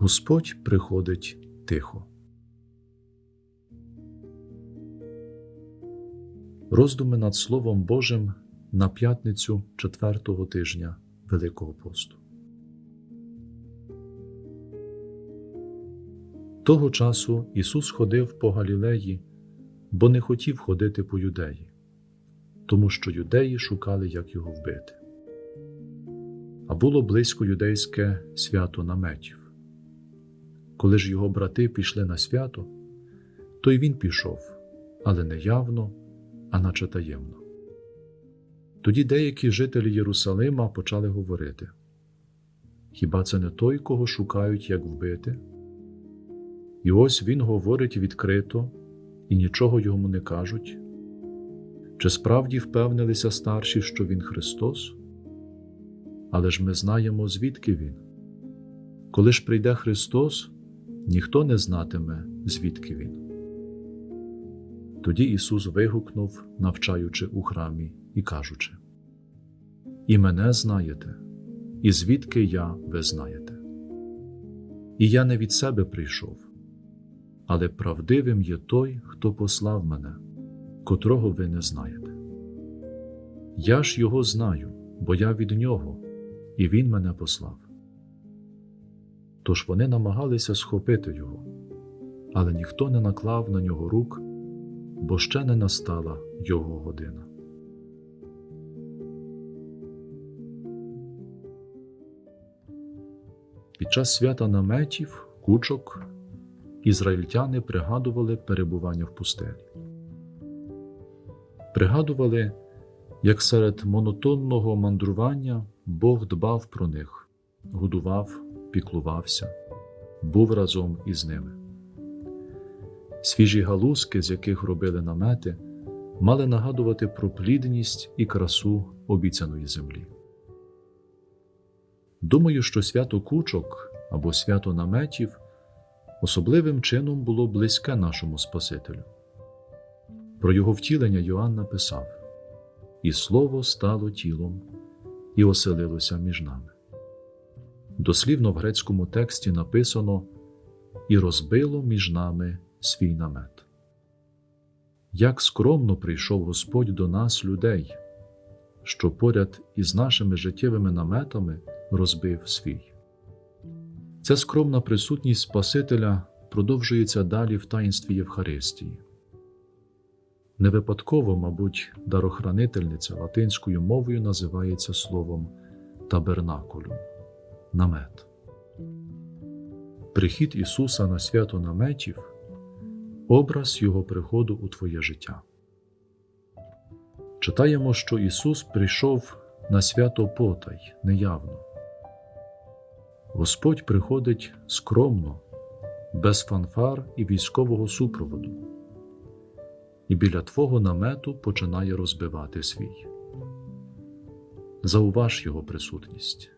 Господь приходить тихо. Роздуми над Словом Божим на п'ятницю четвертого тижня Великого посту. Того часу Ісус ходив по Галілеї, бо не хотів ходити по юдеї, тому що юдеї шукали, як його вбити. А було близько юдейське свято наметів. Коли ж його брати пішли на свято, то й він пішов, але не явно, а наче таємно. Тоді деякі жителі Єрусалима почали говорити: Хіба це не той, кого шукають, як вбити? І ось він говорить відкрито, і нічого йому не кажуть. Чи справді впевнилися старші, що він Христос? Але ж ми знаємо, звідки Він. Коли ж прийде Христос, ніхто не знатиме, звідки Він. Тоді Ісус вигукнув, навчаючи у храмі і кажучи: І мене знаєте, і звідки я ви знаєте. І я не від себе прийшов, але правдивим є той, хто послав мене, котрого ви не знаєте. Я ж його знаю, бо я від нього, і він мене послав. Тож вони намагалися схопити його, але ніхто не наклав на нього рук, бо ще не настала його година. Під час свята наметів, кучок, ізраїльтяни пригадували перебування в пустелі. Пригадували, як серед монотонного мандрування Бог дбав про них, годував, піклувався, був разом із ними. Свіжі галузки, з яких робили намети, мали нагадувати про плідність і красу обіцяної землі. Думаю, що свято кучок або свято наметів особливим чином було близьке нашому Спасителю. Про його втілення Йоанн написав: І слово стало тілом і оселилося між нами. Дослівно в грецькому тексті написано і розбило між нами свій намет. Як скромно прийшов Господь до нас, людей, що поряд із нашими життєвими наметами розбив свій. Ця скромна присутність Спасителя продовжується далі в таїнстві Євхаристії. Не випадково, мабуть, дарохранительниця латинською мовою називається словом табернакулюм намет. Прихід Ісуса на свято наметів образ Його приходу у Твоє життя. Читаємо, що Ісус прийшов на свято потай неявно. Господь приходить скромно, без фанфар і військового супроводу, і біля Твого намету починає розбивати свій. Зауваж Його присутність.